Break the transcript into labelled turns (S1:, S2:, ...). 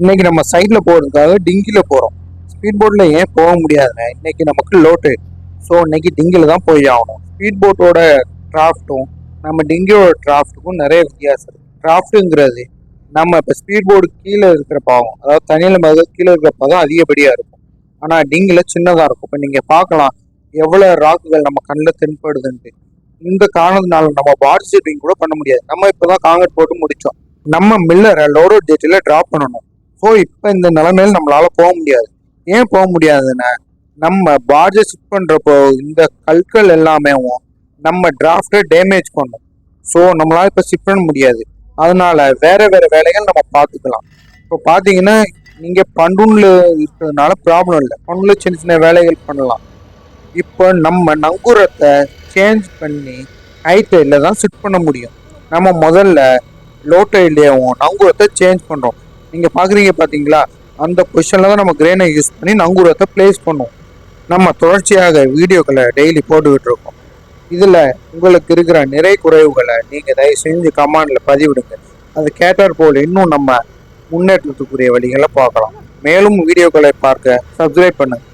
S1: இன்னைக்கு நம்ம சைடில் போகிறதுக்காக டிங்கியில் போகிறோம் ஸ்பீட் போட்ல ஏன் போக முடியாதுங்க? இன்னைக்கு நமக்கு லோட்டு ஸோ இன்னைக்கு டிங்கியில் தான் போய் ஆகணும். ஸ்பீட் போட்டோட டிராஃப்ட்டும் நம்ம டிங்கியோட டிராஃப்ட்டுக்கும் நிறைய வித்தியாசம் இருக்குது டிராஃப்ட்டுங்கிறது நம்ம இப்போ ஸ்பீட் போர்டு கீழே இருக்கிற பாகம் அதாவது தண்ணியில் மது கீழே இருக்கிற பாகம் அதிகப்படியாக இருக்கும். ஆனால் டிங்கில் சின்னதாக இருக்கும். இப்போ நீங்கள் பார்க்கலாம் எவ்வளோ ராக்குகள் நம்ம கண்ணில் தென்படுதுன்ட்டு. இந்த காரணத்தினால நம்ம பாடி ஷேப்பிங் கூட பண்ண முடியாது. நம்ம இப்போ தான் காங்கிரட் போட்டு முடித்தோம் நம்ம மில்லரை லோடோ டேட்டில் ட்ராப் பண்ணணும். ஸோ இப்போ இந்த நிலைமையில் நம்மளால போக முடியாது. ஏன் போக முடியாதுன்னா நம்ம பாட்ஜை ஷிஃப்ட் பண்ணுறப்போ இந்த கற்கள் எல்லாமே நம்ம டிராஃப்டை டேமேஜ் பண்ணும். ஸோ நம்மளால் இப்போ ஷிஃப்ட் பண்ண முடியாது. அதனால வேற வேற வேலைகள் நம்ம பார்த்துக்கலாம். இப்போ பார்த்தீங்கன்னா நீங்கள் பண்டூனில் இருக்கிறதுனால ப்ராப்ளம் இல்லை. பண்டூனில் சின்ன சின்ன வேலைகள் பண்ணலாம். இப்போ நம்ம நங்கூரத்தை சேஞ்ச் பண்ணி ஹை டைல தான் செட் பண்ண முடியும். நம்ம முதல்ல லோ டைல்லையும் நங்கூரத்தை சேஞ்ச் பண்ணுறோம் நீங்கள் பார்க்குறீங்க பார்த்தீங்களா அந்த பொசிஷனில் தான் நம்ம கிரேனை யூஸ் பண்ணி நங்கூரத்தை ப்ளேஸ் பண்ணுவோம். நம்ம தொடர்ச்சியாக வீடியோக்களை டெய்லி போட்டுக்கிட்டு இருக்கோம். இதில் உங்களுக்கு இருக்கிற நிறை குறைவுகளை நீங்கள் தயவு செஞ்சு கமாண்டில் பதிவிடுங்க. அது கேட்டார் போல் இன்னும் நம்ம முன்னேற்றத்துக்குரிய வழிகளை பார்க்கலாம். மேலும் வீடியோக்களை பார்க்க சப்ஸ்கிரைப் பண்ணுங்கள்